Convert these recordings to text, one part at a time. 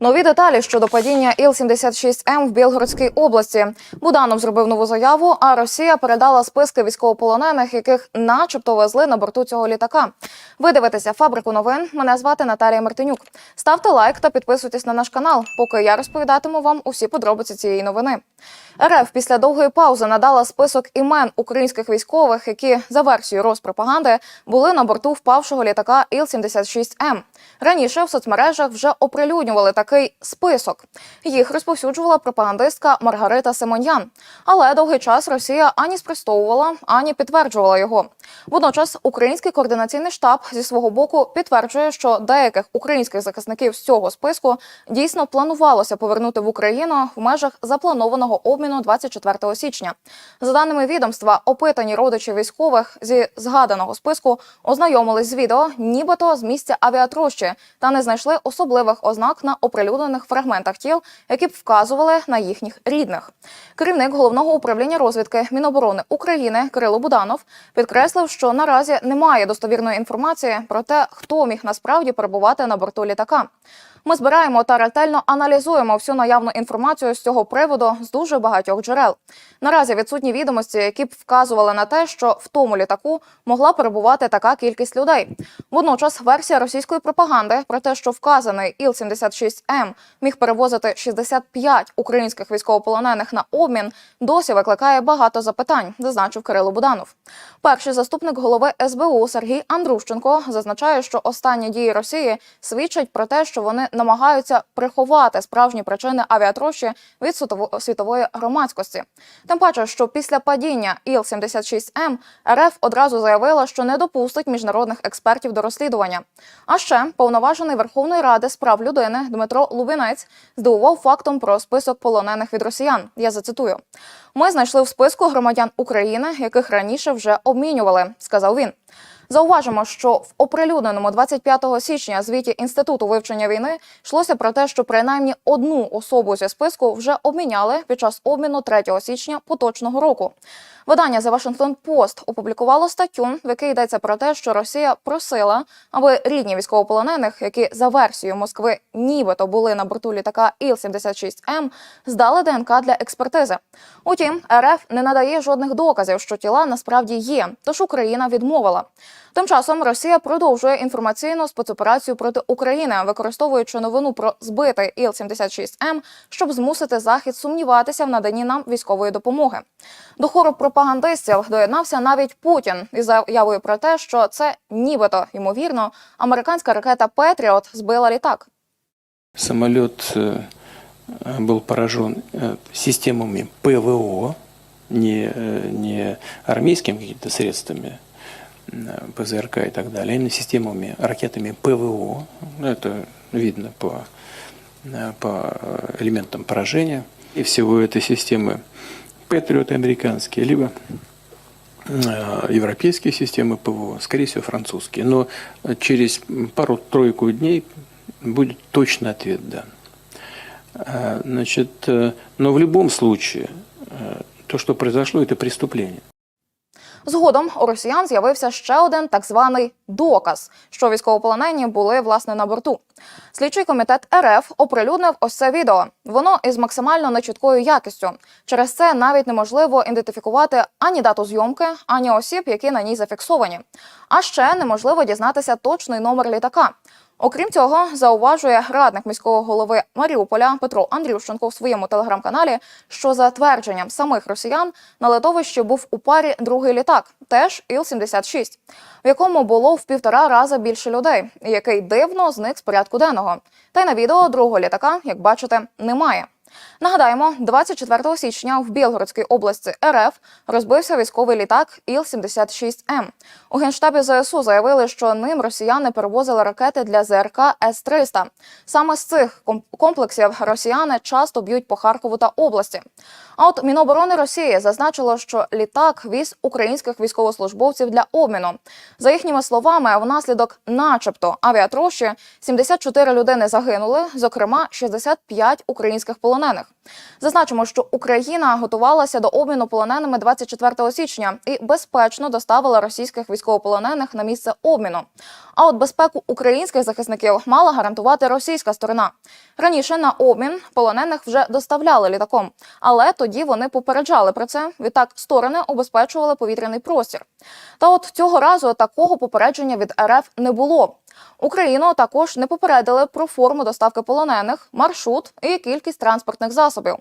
Нові деталі щодо падіння Іл-76М в Білгородській області. Буданов зробив нову заяву, а Росія передала списки військовополонених, яких начебто везли на борту цього літака. Ви дивитеся фабрику новин. Мене звати Наталія Мартинюк. Ставте лайк та підписуйтесь на наш канал, поки я розповідатиму вам усі подробиці цієї новини. РФ після довгої паузи надала список імен українських військових, які за версією Роспропаганди були на борту впавшого літака Іл-76М. Раніше в соцмережах вже оприлюднювали такий список. Їх розповсюджувала пропагандистка Маргарита Симоньян. Але довгий час Росія ані спростовувала, ані підтверджувала його. Водночас український координаційний штаб зі свого боку підтверджує, що деяких українських захисників з цього списку дійсно планувалося повернути в Україну в межах запланованого обміну 24 січня. За даними відомства, опитані родичі військових зі згаданого списку ознайомились з відео, нібито з місця авіатрощі, та не знайшли особливих ознак на оприлюднених фрагментах тіл, які б вказували на їхніх рідних. Керівник головного управління розвідки Міноборони України Кирило Буданов підкреслив, що наразі немає достовірної інформації про те, хто міг насправді перебувати на борту літака. Ми збираємо та ретельно аналізуємо всю наявну інформацію з цього приводу з дуже багатьох джерел. Наразі відсутні відомості, які б вказували на те, що в тому літаку могла перебувати така кількість людей. Водночас версія російської пропаганди про те, що вказаний Іл-76М міг перевозити 65 українських військовополонених на обмін, досі викликає багато запитань, зазначив Кирило Буданов. Перший заступник голови СБУ Сергій Андрущенко зазначає, що останні дії Росії свідчать про те, що вони намагаються приховати справжні причини авіатрощі від світово- світової громадськості. Тим паче, що після падіння Іл-76М РФ одразу заявила, що не допустить міжнародних експертів до розслідування. А ще повноважений Верховної Ради з прав людини Дмитро Лубінець здивував фактом про список полонених від росіян. Я зацитую: ми знайшли в списку громадян України, яких раніше вже обмінювали, сказав він. Зауважимо, що в оприлюдненому 25 січня звіті інституту вивчення війни йшлося про те, що принаймні одну особу зі списку вже обміняли під час обміну 3 січня поточного року. Видання The Washington Post опублікувало статтю, в якій йдеться про те, що Росія просила, аби рідні військовополонених, які за версією Москви нібито були на борту літака Іл-76М, здали ДНК для експертизи. Утім, РФ не надає жодних доказів, що тіла насправді є, тож Україна відмовила. Тим часом Росія продовжує інформаційну спецоперацію проти України, використовуючи новину про збитий Іл-76М, щоб змусити захід сумніватися в наданні нам військової допомоги. До хору пропагандистів доєднався навіть Путін із заявою про те, що це нібито ймовірно американська ракета Петріот збила літак. Самолет э, э, был поражен э, системами ПВО, не, э, не армейскими какими-то средствами, э, ПЗРК и так далее, а именно системами, ракетами ПВО. Ну, Это видно по, э, по э, элементам поражения. И всего этой системы Патриоты американские, либо э, европейские системы ПВО, скорее всего, французские. Но через пару-тройку дней будет точный ответ дан. Э, Значит, э, но в любом случае, то, что произошло, это преступление. Згодом у росіян з'явився ще один так званий доказ, що військовополонені були власне на борту. Слідчий комітет РФ оприлюднив ось це відео. Воно із максимально нечіткою якістю. Через це навіть неможливо ідентифікувати ані дату зйомки, ані осіб, які на ній зафіксовані. А ще неможливо дізнатися точний номер літака. Окрім цього, зауважує радник міського голови Маріуполя Петро Андрющенко в своєму телеграм-каналі, що за твердженням самих росіян на литовищі був у парі другий літак, теж Іл-76, в якому було в півтора рази більше людей, який дивно зник з порядку денного. Та й на відео другого літака, як бачите, немає. Нагадаємо, 24 січня в Білгородській області РФ розбився військовий літак Іл-76М. У генштабі ЗСУ заявили, що ним росіяни перевозили ракети для ЗРК С-300. Саме з цих ком- комплексів росіяни часто б'ють по Харкову та області. А от Міноборони Росії зазначило, що літак віз українських військовослужбовців для обміну. За їхніми словами, внаслідок, начебто, авіатрощі 74 людини загинули, зокрема 65 українських полонених. Військовополонених. Зазначимо, що Україна готувалася до обміну полоненими 24 січня і безпечно доставила російських військовополонених на місце обміну. А от безпеку українських захисників мала гарантувати російська сторона. Раніше на обмін полонених вже доставляли літаком, але тоді вони попереджали про це. Відтак сторони обезпечували повітряний простір. Та от цього разу такого попередження від РФ не було. Україну також не попередили про форму доставки полонених, маршрут і кількість транспортних засобів.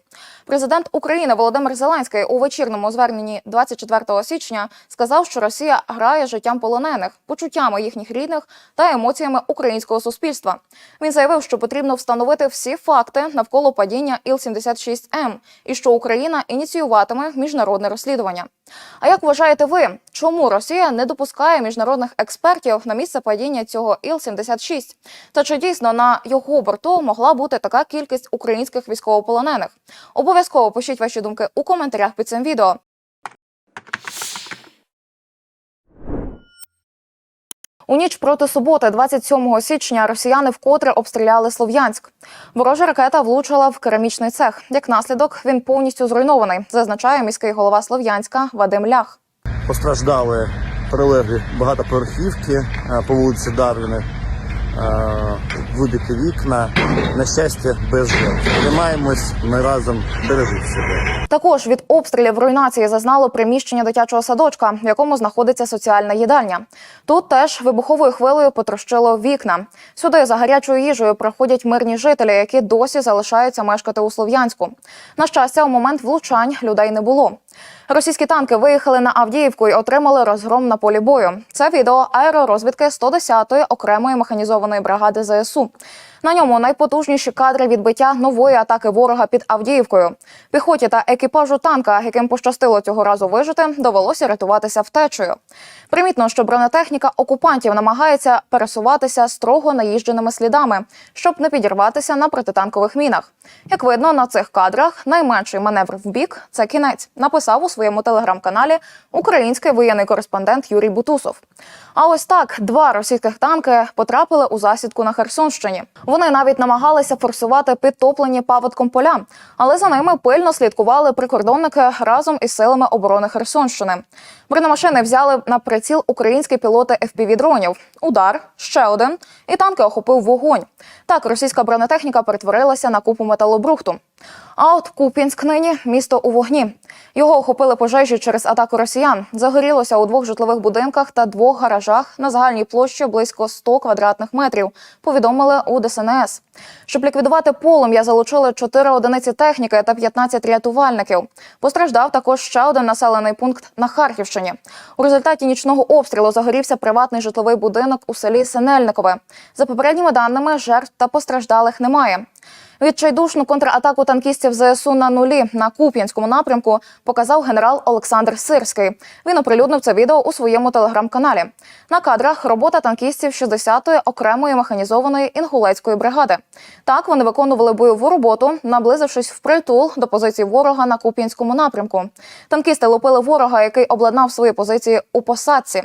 Президент України Володимир Зеленський у вечірньому зверненні 24 січня сказав, що Росія грає життям полонених, почуттями їхніх рідних та емоціями українського суспільства. Він заявив, що потрібно встановити всі факти навколо падіння Іл-76М і що Україна ініціюватиме міжнародне розслідування. А як вважаєте ви, чому Росія не допускає міжнародних експертів на місце падіння цього Іл-76? Та чи дійсно на його борту могла бути така кількість українських військовополонених? Обов'язково пишіть ваші думки у коментарях під цим відео. У ніч проти суботи, 27 січня, росіяни вкотре обстріляли Слов'янськ. Ворожа ракета влучила в керамічний цех. Як наслідок, він повністю зруйнований, зазначає міський голова Слов'янська Вадим Лях. Постраждали прилеглі багатоповерхівки е, по вулиці Дарвіни, е, вибиті вікна. На щастя, без. Тримаємось, ми разом бережіть себе. Також від обстрілів руйнації зазнало приміщення дитячого садочка, в якому знаходиться соціальна їдальня. Тут теж вибуховою хвилею потрощило вікна. Сюди за гарячою їжею приходять мирні жителі, які досі залишаються мешкати у Слов'янську. На щастя, у момент влучань людей не було. Російські танки виїхали на Авдіївку і отримали розгром на полі бою. Це відео аеророзвідки 110-ї окремої механізованої бригади ЗСУ. На ньому найпотужніші кадри відбиття нової атаки ворога під Авдіївкою. Піхоті та екіпажу танка, яким пощастило цього разу вижити, довелося рятуватися втечею. Примітно, що бронетехніка окупантів намагається пересуватися строго наїждженими слідами, щоб не підірватися на протитанкових мінах. Як видно на цих кадрах, найменший маневр в бік це кінець. Написав у своєму телеграм-каналі український воєнний кореспондент Юрій Бутусов. А ось так два російських танки потрапили у засідку на Херсонщині. Вони навіть намагалися форсувати підтоплені паводком поля, але за ними пильно слідкували прикордонники разом із силами оборони Херсонщини. Бронемашини взяли на приціл українські пілоти FPV-дронів. Удар ще один, і танки охопив вогонь. Так російська бронетехніка перетворилася на купу металобрухту. А от Куп'янськ нині місто у вогні. Його охопили пожежі через атаку росіян. Загорілося у двох житлових будинках та двох гаражах на загальній площі близько 100 квадратних метрів. Повідомили у ДСНС. Щоб ліквідувати полум'я, залучили 4 одиниці техніки та 15 рятувальників. Постраждав також ще один населений пункт на Харківщині. У результаті нічного обстрілу загорівся приватний житловий будинок у селі Синельникове. За попередніми даними, жертв та постраждалих немає. Відчайдушну контратаку танкістів ЗСУ на нулі на Куп'янському напрямку показав генерал Олександр Сирський. Він оприлюднив це відео у своєму телеграм-каналі. На кадрах робота танкістів 60-ї окремої механізованої інгулецької бригади. Так вони виконували бойову роботу, наблизившись впритул до позицій ворога на Куп'янському напрямку. Танкісти лупили ворога, який обладнав свої позиції у посадці.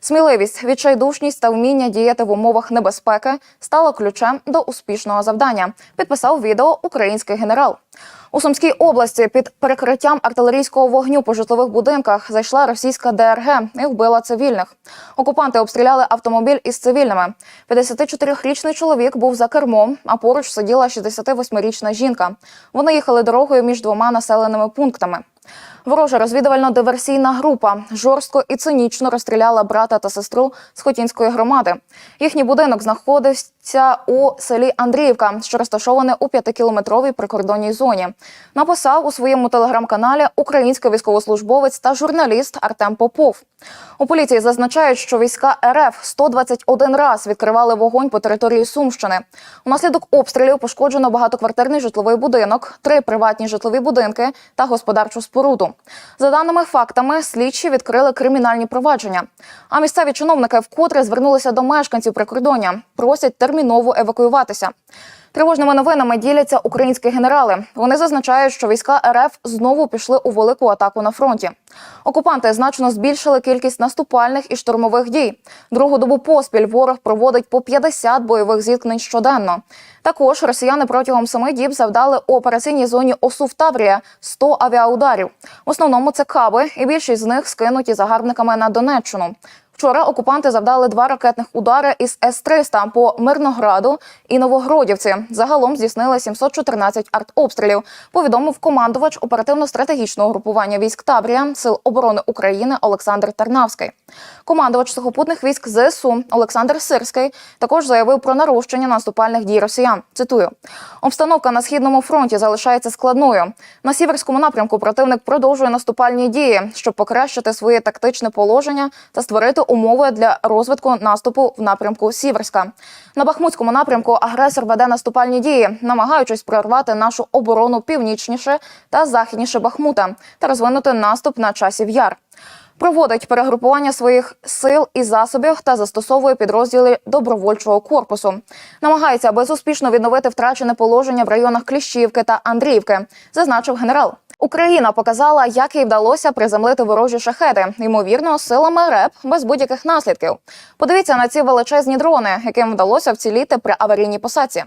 Сміливість, відчайдушність та вміння діяти в умовах небезпеки стало ключем до успішного завдання. Підписав відео український генерал. У Сумській області під перекриттям артилерійського вогню по житлових будинках зайшла російська ДРГ і вбила цивільних. Окупанти обстріляли автомобіль із цивільними. 54-річний чоловік був за кермом, а поруч сиділа 68-річна жінка. Вони їхали дорогою між двома населеними пунктами. Ворожа розвідувально-диверсійна група жорстко і цинічно розстріляла брата та сестру з Хотінської громади. Їхній будинок знаходиться у селі Андріївка, що розташоване у п'ятикілометровій прикордонній зоні. Написав у своєму телеграм-каналі український військовослужбовець та журналіст Артем Попов. У поліції зазначають, що війська РФ 121 раз відкривали вогонь по території Сумщини. Унаслідок обстрілів пошкоджено багатоквартирний житловий будинок, три приватні житлові будинки та господарчу споруду. За даними фактами, слідчі відкрили кримінальні провадження. А місцеві чиновники вкотре звернулися до мешканців прикордоння, просять терміново евакуюватися. Тривожними новинами діляться українські генерали. Вони зазначають, що війська РФ знову пішли у велику атаку на фронті. Окупанти значно збільшили кількість наступальних і штурмових дій. Другу добу поспіль ворог проводить по 50 бойових зіткнень щоденно. Також росіяни протягом семи діб завдали у операційній зоні ОСУ Таврія 100 авіаударів. В основному це каби, і більшість з них скинуті загарбниками на Донеччину. Вчора окупанти завдали два ракетних удари із С-300 по Мирнограду і Новогродівці. Загалом здійснили 714 артобстрілів. Повідомив командувач оперативно-стратегічного групування військ Таврія Сил оборони України Олександр Тарнавський. Командувач сухопутних військ ЗСУ Олександр Сирський також заявив про нарощення наступальних дій росіян. Цитую: обстановка на східному фронті залишається складною. На сіверському напрямку противник продовжує наступальні дії, щоб покращити своє тактичне положення та створити умови для розвитку наступу в напрямку Сіверська. На Бахмутському напрямку агресор веде наступальні дії, намагаючись прорвати нашу оборону північніше та західніше Бахмута та розвинути наступ на часів яр. Проводить перегрупування своїх сил і засобів та застосовує підрозділи добровольчого корпусу. Намагається безуспішно відновити втрачене положення в районах Кліщівки та Андріївки, зазначив генерал. Україна показала, як їй вдалося приземлити ворожі шахеди, ймовірно, силами РЕП без будь-яких наслідків. Подивіться на ці величезні дрони, яким вдалося вціліти при аварійній посадці.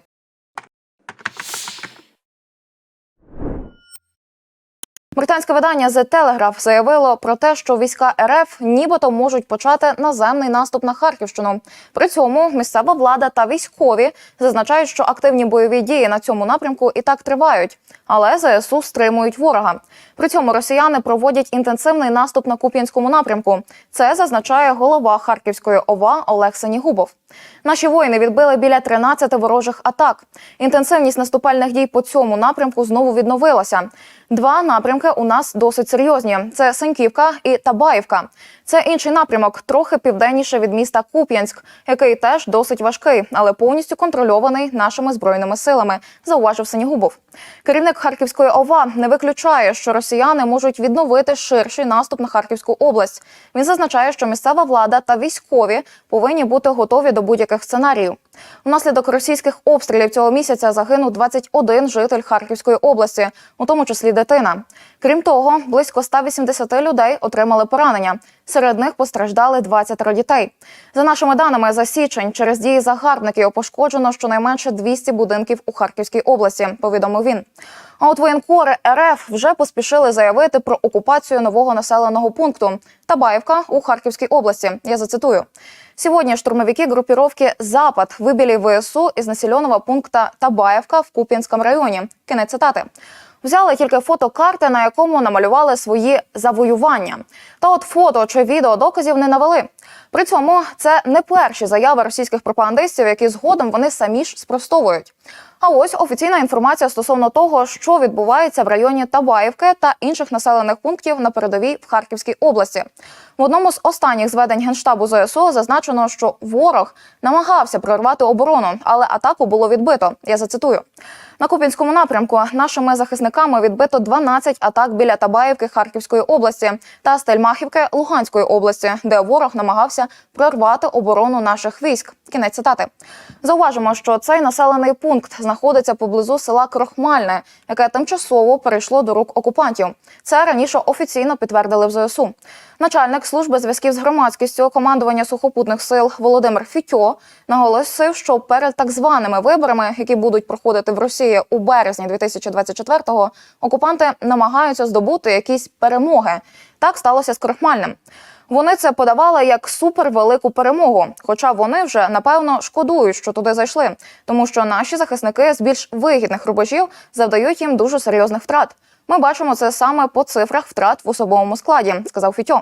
Британське видання The Telegraph заявило про те, що війська РФ нібито можуть почати наземний наступ на Харківщину. При цьому місцева влада та військові зазначають, що активні бойові дії на цьому напрямку і так тривають, але ЗСУ стримують ворога. При цьому росіяни проводять інтенсивний наступ на Куп'янському напрямку. Це зазначає голова Харківської ОВА Олег Сенігубов. Наші воїни відбили біля 13 ворожих атак. Інтенсивність наступальних дій по цьому напрямку знову відновилася. Два напрямки у нас досить серйозні: це Сеньківка і Табаївка. Це інший напрямок, трохи південніше від міста Куп'янськ, який теж досить важкий, але повністю контрольований нашими збройними силами. Зауважив Сенігубов. Керівник Харківської ОВА не виключає, що росіяни можуть відновити ширший наступ на Харківську область. Він зазначає, що місцева влада та військові повинні бути готові до будь-яких сценаріїв. Внаслідок російських обстрілів цього місяця загинув 21 житель Харківської області, у тому числі дитина. Крім того, близько 180 людей отримали поранення. Серед них постраждали 20 дітей. За нашими даними, за січень через дії загарбників пошкоджено щонайменше 200 будинків у Харківській області. Повідомив він. А от воєнкори РФ вже поспішили заявити про окупацію нового населеного пункту Табаївка у Харківській області. Я зацитую. Сегодня штурмовики группировки «Запад» выбили ВСУ из населенного пункта Табаєвка в Куп'янському районі. Кінець цитати. Взяли тільки фото карти, на якому намалювали свої завоювання. Та от фото чи відео доказів не навели. При цьому це не перші заяви російських пропагандистів, які згодом вони самі ж спростовують. А ось офіційна інформація стосовно того, що відбувається в районі Табаївки та інших населених пунктів на передовій в Харківській області. В одному з останніх зведень генштабу ЗСУ зазначено, що ворог намагався прорвати оборону, але атаку було відбито. Я зацитую. На Купінському напрямку нашими захисниками відбито 12 атак біля Табаївки Харківської області та Стельмахівки Луганської області, де ворог намагався прорвати оборону наших військ. Кінець цитати. Зауважимо, що цей населений пункт знаходиться поблизу села Крохмальне, яке тимчасово перейшло до рук окупантів. Це раніше офіційно підтвердили в ЗСУ. Начальник служби зв'язків з громадськістю командування сухопутних сил Володимир Фітьо наголосив, що перед так званими виборами, які будуть проходити в Росії у березні 2024-го, окупанти намагаються здобути якісь перемоги. Так сталося з Крохмальним. Вони це подавали як супервелику перемогу. Хоча вони вже напевно шкодують, що туди зайшли, тому що наші захисники з більш вигідних рубежів завдають їм дуже серйозних втрат. Ми бачимо це саме по цифрах втрат в особовому складі, сказав Фітьо.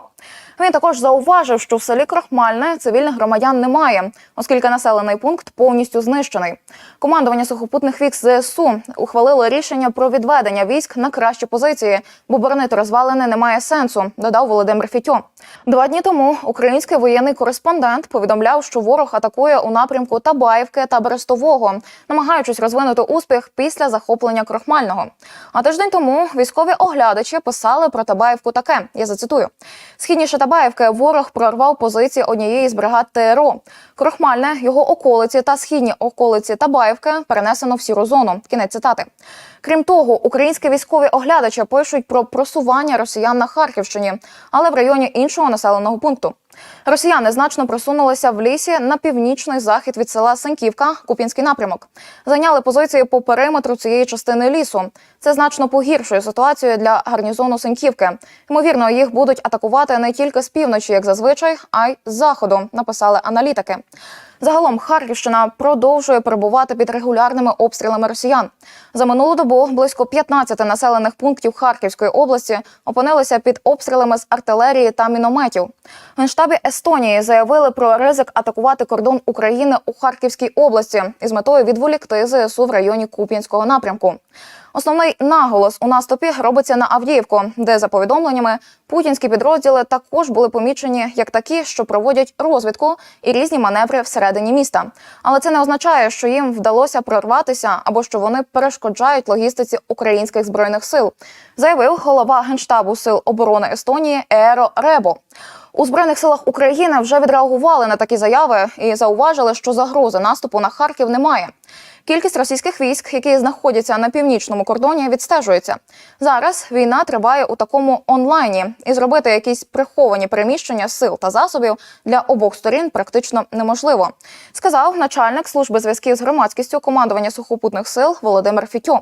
Він також зауважив, що в селі Крахмальне цивільних громадян немає, оскільки населений пункт повністю знищений. Командування сухопутних військ ЗСУ ухвалило рішення про відведення військ на кращі позиції, бо боронити розвалини немає сенсу, додав Володимир Фітьо. Два дні тому український воєнний кореспондент повідомляв, що ворог атакує у напрямку Табаївки та Берестового, намагаючись розвинути успіх після захоплення Крохмального. А тиждень тому військові оглядачі писали про Табаївку таке. Я зацитую: східніше Табаївки ворог прорвав позиції однієї з бригад ТРО. Крохмальне, його околиці та східні околиці Табаївки перенесено в сіру зону. Кінець цитати. Крім того, українські військові оглядачі пишуть про просування росіян на Харківщині, але в районі іншого населеного пункту. Росіяни значно просунулися в лісі на північний захід від села Сеньківка, Купінський напрямок. Зайняли позиції по периметру цієї частини лісу. Це значно погіршує ситуацію для гарнізону Сеньківки. Ймовірно, їх будуть атакувати не тільки з півночі, як зазвичай, а й з заходу. Написали аналітики. Загалом Харківщина продовжує перебувати під регулярними обстрілами росіян. За минулу добу близько 15 населених пунктів Харківської області опинилися під обстрілами з артилерії та мінометів. В Генштабі Естонії заявили про ризик атакувати кордон України у Харківській області із метою відволікти ЗСУ в районі Куп'янського напрямку. Основний наголос у наступі робиться на Авдіївку, де за повідомленнями путінські підрозділи також були помічені як такі, що проводять розвідку і різні маневри всередині міста. Але це не означає, що їм вдалося прорватися або що вони перешкоджають логістиці українських збройних сил, заявив голова генштабу сил оборони Естонії Еро Ребо. У збройних силах України вже відреагували на такі заяви і зауважили, що загрози наступу на Харків немає. Кількість російських військ, які знаходяться на північному кордоні, відстежується. Зараз війна триває у такому онлайні, і зробити якісь приховані переміщення сил та засобів для обох сторін практично неможливо, сказав начальник служби зв'язків з громадськістю командування сухопутних сил Володимир Фітьо.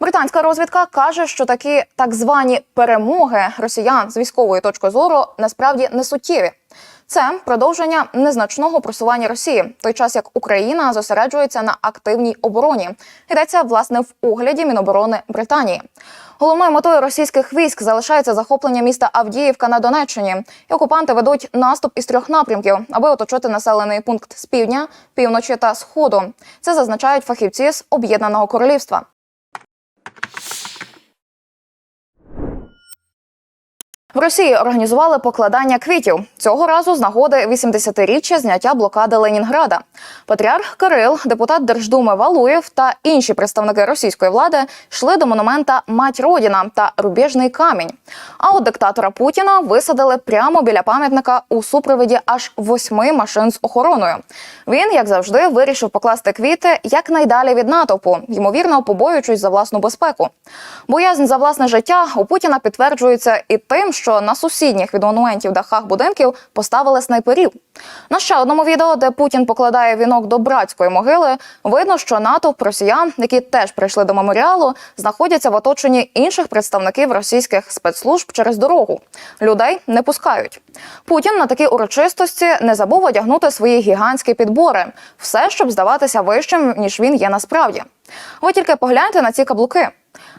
Британська розвідка каже, що такі так звані перемоги росіян з військової точки зору насправді не суттєві. Це продовження незначного просування Росії, той час як Україна зосереджується на активній обороні. Йдеться власне в огляді Міноборони Британії. Головною метою російських військ залишається захоплення міста Авдіївка на Донеччині. І окупанти ведуть наступ із трьох напрямків, аби оточити населений пункт з півдня, півночі та сходу. Це зазначають фахівці з об'єднаного королівства. В Росії організували покладання квітів цього разу з нагоди 80-річчя зняття блокади Ленінграда. Патріарх Кирил, депутат Держдуми Валуєв та інші представники російської влади йшли до монумента Мать Родіна та Рубіжний камінь. А от диктатора Путіна висадили прямо біля пам'ятника у супроводі аж восьми машин з охороною. Він, як завжди, вирішив покласти квіти якнайдалі від натовпу, ймовірно, побоюючись за власну безпеку. Боязнь за власне життя у Путіна підтверджується і тим, що на сусідніх від монументів дахах будинків поставили снайперів. На ще одному відео, де Путін покладає вінок до братської могили, видно, що натовп росіян, які теж прийшли до меморіалу, знаходяться в оточенні інших представників російських спецслужб через дорогу. Людей не пускають. Путін на такі урочистості не забув одягнути свої гігантські підбори, все, щоб здаватися вищим, ніж він є насправді. Ви тільки погляньте на ці каблуки.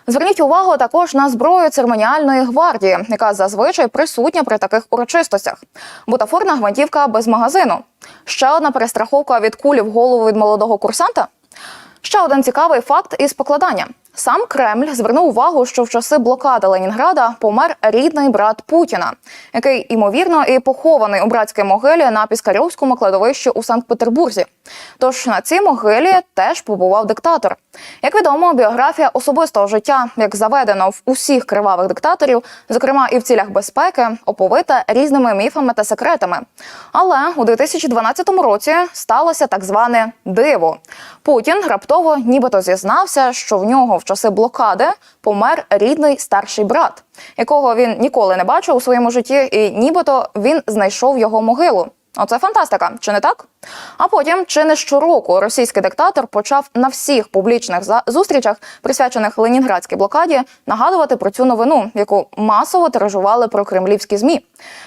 Зверніть увагу також на зброю церемоніальної гвардії, яка зазвичай присутня при таких урочистостях. Бутафорна гвинтівка без магазину. Ще одна перестраховка від кулі в голову від молодого курсанта. Ще один цікавий факт із покладання. Сам Кремль звернув увагу, що в часи блокади Ленінграда помер рідний брат Путіна, який ймовірно і похований у братській могилі на Піскарьовському кладовищі у Санкт-Петербурзі. Тож на цій могилі теж побував диктатор. Як відомо, біографія особистого життя, як заведено в усіх кривавих диктаторів, зокрема і в цілях безпеки, оповита різними міфами та секретами. Але у 2012 році сталося так зване диво. Путін раптово нібито зізнався, що в нього в часи блокади помер рідний старший брат, якого він ніколи не бачив у своєму житті, і нібито він знайшов його могилу. Оце фантастика, чи не так? А потім, чи не щороку, російський диктатор почав на всіх публічних зустрічах, присвячених Ленінградській блокаді, нагадувати про цю новину, яку масово тиражували про кремлівські змі.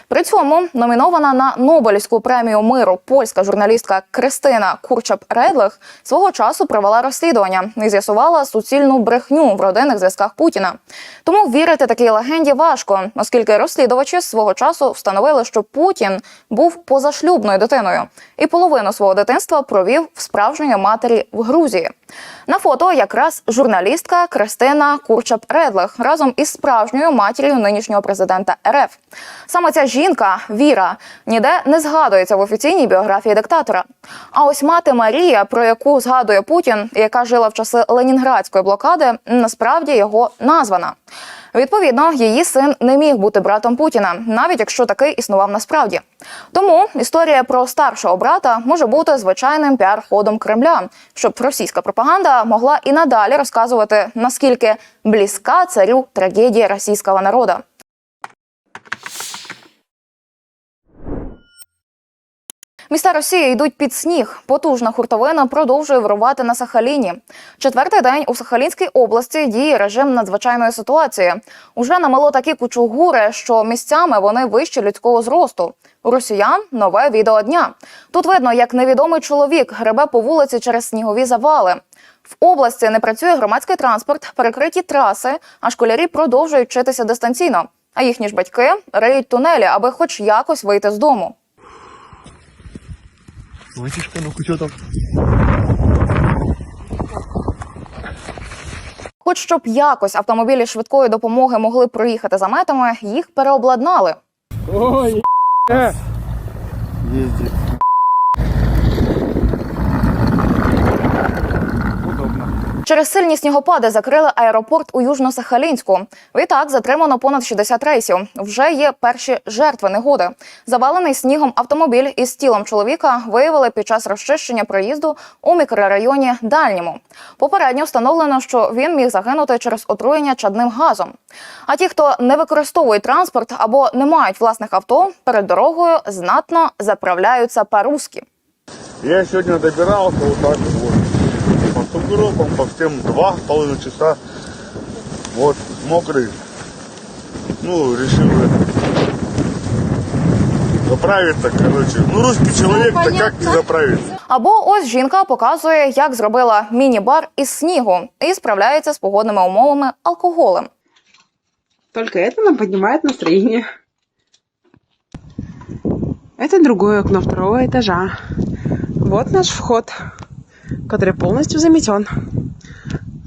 При цьому номінована на Нобелівську премію миру польська журналістка Кристина Курчап Редлих свого часу провела розслідування і з'ясувала суцільну брехню в родинних зв'язках Путіна. Тому вірити такій легенді важко, оскільки розслідувачі свого часу встановили, що Путін був позашлюбною дитиною і половину свого дитинства провів в справжньої матері в Грузії. На фото якраз журналістка Кристина Курчап Редлих разом із справжньою матір'ю нинішнього президента РФ. Саме ця жінка Віра ніде не згадується в офіційній біографії диктатора. А ось мати Марія, про яку згадує Путін, яка жила в часи Ленінградської блокади, насправді його названа. Відповідно, її син не міг бути братом Путіна, навіть якщо такий існував насправді. Тому історія про старшого брата може бути звичайним піар-ходом Кремля, щоб російська пропаганда могла і надалі розказувати наскільки близька царю трагедія російського народу. Міста Росії йдуть під сніг. Потужна хуртовина продовжує вирувати на Сахаліні. Четвертий день у Сахалінській області діє режим надзвичайної ситуації. Уже намело такі кучугури, що місцями вони вище людського зросту. У росіян нове відео дня. Тут видно, як невідомий чоловік гребе по вулиці через снігові завали. В області не працює громадський транспорт, перекриті траси, а школярі продовжують вчитися дистанційно. А їхні ж батьки риють тунелі, аби хоч якось вийти з дому. Витяжка, ну що там? Хоч щоб якось автомобілі швидкої допомоги могли проїхати за метами, їх переобладнали. Їздить. Через сильні снігопади закрили аеропорт у Южно-Сахалінську. Відтак затримано понад 60 рейсів. Вже є перші жертви негоди. Завалений снігом автомобіль із тілом чоловіка виявили під час розчищення проїзду у мікрорайоні Дальньому. Попередньо встановлено, що він міг загинути через отруєння чадним газом. А ті, хто не використовує транспорт або не мають власних авто, перед дорогою знатно заправляються по-русски. Я сегодня добирался вот так вот По сугробам, по всем два с половиной часа. Вот, мокрый. Ну, решил это, заправиться, короче. Ну, русский человек-то как не заправиться? Або ось жінка показує, як зробила міні-бар із снігу і справляється з погодними умовами алкоголем. Только это нам поднимает настроение. Это другое окно второго этажа. Вот наш вход, который полностью заметен.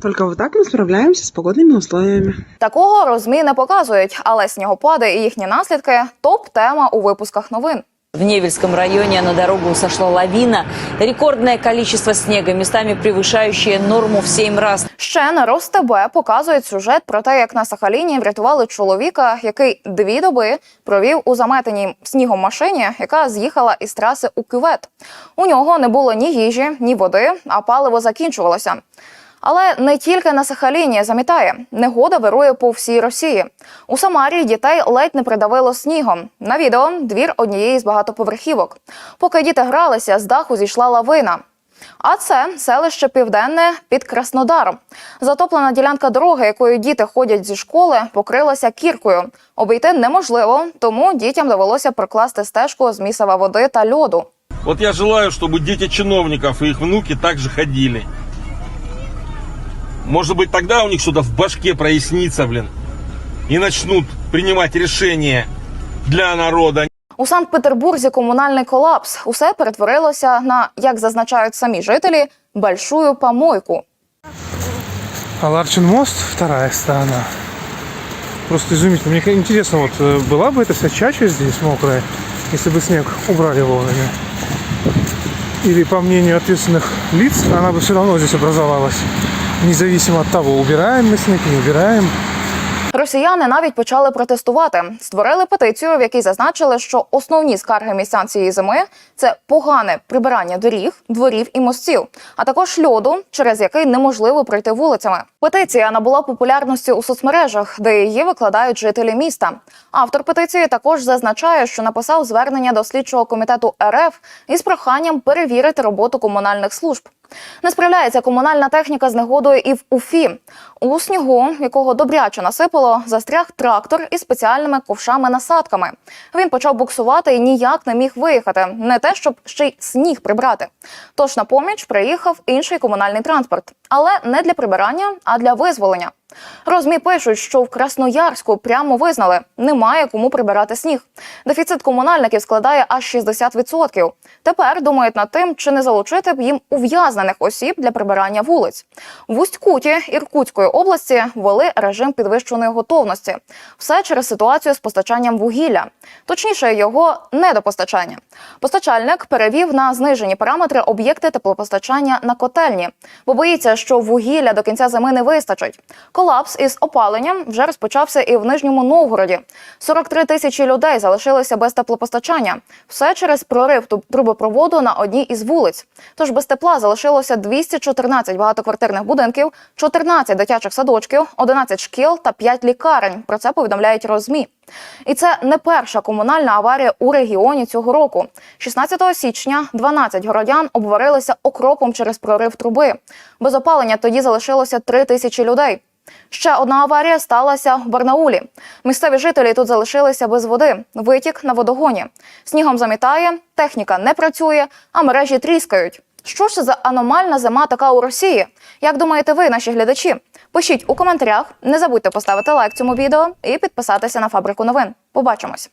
Только вот так мы справляемся с погодными условиями. Такого розмі не показують, але снігопади і їхні наслідки топ-тема у випусках новин. В Невельском районе на дорогу сошла лавина. Рекордное количество снега, местами превышающее норму в 7 раз. Ще на РосТБ показують сюжет про те, як на Сахаліні врятували чоловіка, який дві доби провів у заметеній снігом машині, яка з'їхала із траси у кювет. У нього не було ні їжі, ні води, а паливо закінчувалося. Але не тільки на Сахаліні замітає. Негода вирує по всій Росії. У Самарі дітей ледь не придавило снігом. На відео двір однієї з багатоповерхівок. Поки діти гралися, з даху зійшла лавина. А це селище Південне під Краснодаром. Затоплена ділянка дороги, якою діти ходять зі школи, покрилася кіркою. Обійти неможливо, тому дітям довелося прокласти стежку з місива води та льоду. Вот я желаю, чтобы дети чиновников и их внуки также ходили. Может быть, тогда у них что-то в башке прояснится, блин. И начнут принимать решения для народа. У Санкт-Петербурзі комунальний колапс. Усе перетворилося на, як зазначають самі жителі, большую помойку. А Ларчин мост вторая сторона. Просто изумительно. Мне интересно, вот э, была бы эта вся чача здесь мокрая, если бы снег убрали вовремя. Или по мнению ответственных лиц, она бы все равно здесь образовалась. Независимо от того, убираем мы снег, не убираем. Росіяни навіть почали протестувати. Створили петицію, в якій зазначили, що основні скарги містян цієї зими це погане прибирання доріг, дворів і мостів, а також льоду, через який неможливо пройти вулицями. Петиція набула популярності у соцмережах, де її викладають жителі міста. Автор петиції також зазначає, що написав звернення до слідчого комітету РФ із проханням перевірити роботу комунальних служб. Не справляється комунальна техніка з негодою і в Уфі. У снігу, якого добряче насипало, застряг трактор із спеціальними ковшами-насадками. Він почав буксувати і ніяк не міг виїхати. Не те, щоб ще й сніг прибрати. Тож на поміч приїхав інший комунальний транспорт, але не для прибирання, а для визволення. Розмі пишуть, що в Красноярську прямо визнали, немає кому прибирати сніг. Дефіцит комунальників складає аж 60%. Тепер думають над тим, чи не залучити б їм ув'язнення. Необізнаних осіб для прибирання вулиць. В Усть-Куті Іркутської області ввели режим підвищеної готовності. Все через ситуацію з постачанням вугілля, точніше, його недопостачання. Постачальник перевів на знижені параметри об'єкти теплопостачання на котельні, бо боїться, що вугілля до кінця зими не вистачить. Колапс із опаленням вже розпочався і в Нижньому Новгороді. 43 тисячі людей залишилися без теплопостачання. Все через прорив трубопроводу на одній із вулиць. Тож без тепла залишилося 214 багатоквартирних будинків, 14 дитячих садочків, 11 шкіл та 5 лікарень. Про це повідомляють розмі. І це не перша комунальна аварія у регіоні цього року. 16 січня 12 городян обварилися окропом через прорив труби. Без опалення тоді залишилося 3 тисячі людей. Ще одна аварія сталася в Барнаулі. Місцеві жителі тут залишилися без води. Витік на водогоні. Снігом замітає, техніка не працює, а мережі тріскають. Що ж за аномальна зима така у Росії? Як думаєте ви, наші глядачі? Пишіть у коментарях. Не забудьте поставити лайк цьому відео і підписатися на фабрику новин. Побачимось.